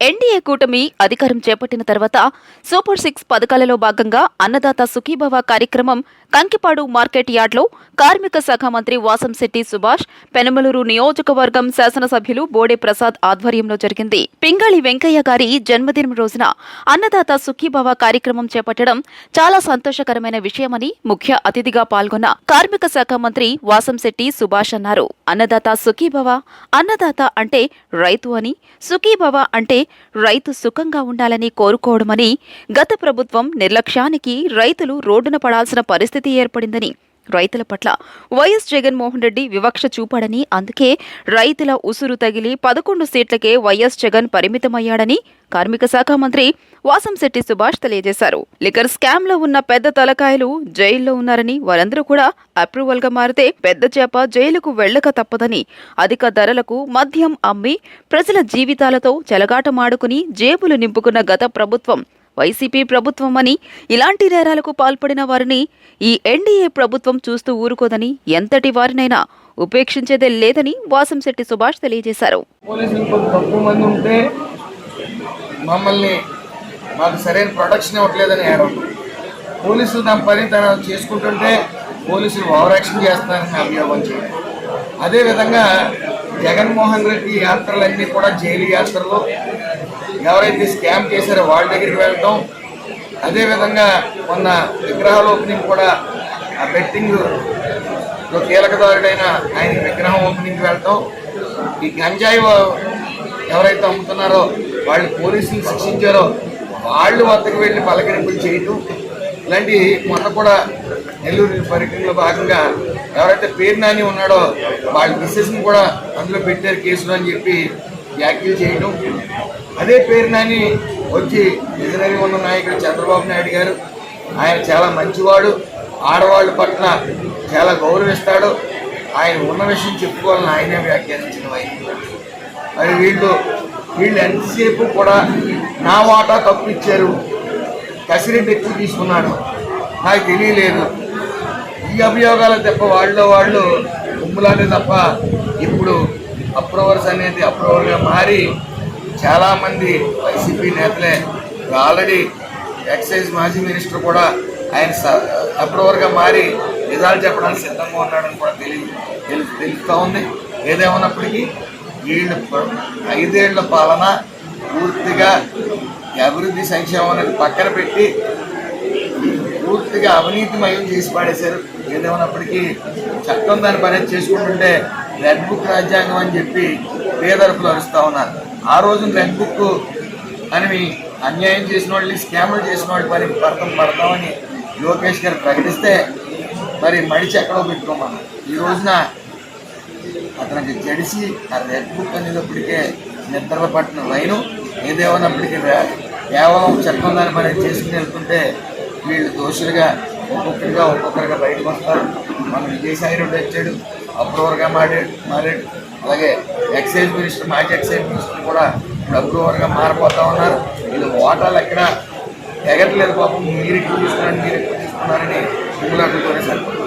NDA కూటమి అధికారం చేపట్టిన తర్వాత సూపర్ సిక్స్ పథకాలలో భాగంగా అన్నదాత సుఖీభవ కార్యక్రమం కంకిపాడు మార్కెట్ యార్డ్లో కార్మిక శాఖ మంత్రి వాసంశెట్టి సుభాష్ పెనమలూరు నియోజకవర్గం శాసనసభ్యులు బోడే ప్రసాద్ ఆధ్వర్యంలో జరిగింది. పింగాళి వెంకయ్య గారి జన్మదినం రోజున అన్నదాత సుఖీభవ కార్యక్రమం చేపట్టడం చాలా సంతోషకరమైన విషయమని ముఖ్య అతిథిగా పాల్గొన్న కార్మిక శాఖ మంత్రి వాసంశెట్టి సుభాష్ అన్నారు. అన్నదాత సుఖీభవ అన్నదాత అంటే రైతు అని సుఖీభవ అంటే రైతు సుఖంగా ఉండాలని కోరుకోవడమని గత ప్రభుత్వం నిర్లక్ష్యానికి రైతులు రోడ్డున పడాల్సిన పరిస్థితి ఏర్పడిందని రైతుల పట్ల వైఎస్ జగన్మోహన్ రెడ్డి వివక్ష చూపాడని అందుకే రైతుల ఉసురు తగిలి పదకొండు సీట్లకే వైఎస్ జగన్ పరిమితమయ్యాడని కార్మిక శాఖ మంత్రి వాసంశెట్టి సుభాష్ తెలియజేశారు. లిక్కర్ స్కామ్లో ఉన్న పెద్ద తలకాయలు జైల్లో ఉన్నారని వారందరూ కూడా అప్రూవల్గా మారితే పెద్ద చేప జైలుకు వెళ్ళక తప్పదని అధిక ధరలకు మద్యం అమ్మి ప్రజల జీవితాలతో చెలగాటమాడుకుని జేబులు నింపుకున్న గత ప్రభుత్వం వైసీపీ ప్రభుత్వమని ఇలాంటి నేరాలకు పాల్పడిన వారిని ఈ ఎన్డీఏ ప్రభుత్వం చూస్తూ ఊరుకోదని ఎంతటి వారినైనా ఉపేక్షించేదే లేదని వాసంశెట్టి సుభాష్ తెలియజేశారు. మమ్మల్ని మాకు సరైన ప్రొటెక్షన్ ఇవ్వట్లేదని ఏడవం పోలీసులు తమ పని తన చేసుకుంటుంటే పోలీసులు ఓవర్ యాక్షన్ చేస్తున్నారని అభియోగం చేయడం. అదేవిధంగా జగన్మోహన్ రెడ్డి యాత్రలన్నీ కూడా జైలు యాత్రలు ఎవరైతే స్కామ్ చేశారో వాళ్ళ దగ్గరికి వెళ్ళటం. అదేవిధంగా మొన్న విగ్రహాల ఓపెనింగ్ కూడా ఆ బెట్టింగ్లో కీలకదారుడైన ఆయన విగ్రహం ఓపెనింగ్కి వెళ్ళటం. ఈ గంజాయి ఎవరైతే అమ్ముతున్నారో వాళ్ళు పోలీసులు శిక్షించారో వాళ్ళు వద్దకు వెళ్ళి పలకరింపులు చేయటం. ఇలాంటి మొన్న కూడా నెల్లూరు పర్యటనలో భాగంగా ఎవరైతే పేరు నాని ఉన్నాడో వాళ్ళ మిస్సెస్ని కూడా అందులో పెట్టారు కేసులు అని చెప్పి వ్యాఖ్యలు చేయడం. అదే పేరు నాని వచ్చి ఎదురై ఉన్న నాయకుడు చంద్రబాబు నాయుడు గారు. ఆయన చాలా మంచివాడు ఆడవాళ్ళ పట్ల చాలా గౌరవిస్తాడు. ఆయన ఉన్న విషయం చెప్పుకోవాలని ఆయనే వ్యాఖ్యానించిన వైద్యులు మరి వీళ్ళు వీళ్ళు ఎంతసేపు కూడా నా వాటా తప్పిచ్చారు కసిరెడ్డి ఎక్కువ తీసుకున్నాడు నాకు తెలియలేదు. ఈ అభియోగాలు తప్ప వాళ్ళు వాళ్ళు ఉమ్ములానే తప్ప ఇప్పుడు అప్రూవర్స్ అనేది అప్రూవర్గా మారి చాలామంది వైసీపీ నేతలే ఆల్రెడీ ఎక్సైజ్ మాజీ మినిస్టర్ కూడా ఆయన స- అప్రూవర్గా మారి నిజాలు చెప్పడానికి సిద్ధంగా ఉన్నాడని కూడా తెలియ తెలు- తెలుస్తూ ఉంది. ఏదేమన్నప్పటికీ వీళ్ళు ఐదేళ్ళ పాలన పూర్తిగా అభివృద్ధి సంక్షేమం అనేది పక్కన పెట్టి పూర్తిగా అవినీతిమయం చేసి పాడేశారు. ఏదేమన్నప్పటికీ చట్టం దాన్ని పని చేసుకుంటుంటే రెడ్ బుక్ రాజ్యాంగం అని చెప్పి పేదరపులు అరుస్తూ ఉన్నారు. ఆ రోజు రెడ్ బుక్ అని అన్యాయం చేసిన వాళ్ళని స్కాములు చేసిన వాళ్ళు మరి పడతాం పడతామని లోకేష్ గారు ప్రకటిస్తే మరి మడిచి ఎక్కడో పెట్టుకోమన్నాం ఈ రోజున అతనికి జడిసి ఆ రెడ్ బుక్ అనేటప్పటికే నిద్రల పట్టిన లైను ఏదేమన్నప్పటికీ కేవలం చట్టం దాని పని చేసుకుని వెళ్తుంటే వీళ్ళు దోషులుగా ఒక్కొక్కరిగా ఒక్కొక్కరిగా బయటకు వస్తారు. మన విజయసాయి రెడ్డి వచ్చాడు. అప్రూవర్గా మారాడు మారాడు అలాగే ఎక్సైజ్ మినిస్టర్ మాజీ ఎక్సైజ్ మినిస్టర్ కూడా ఇప్పుడు అప్రూవర్గా మారిపోతా ఉన్నారు. వీళ్ళు ఓటాలు ఎక్కడ ఎగట్లేదు పాపం. మీరు ఎక్కువ తీసుకున్నారని మీరు ఎక్కువ తీసుకున్నారని ఊళ్ళాటలతోనే సరిపోతుంది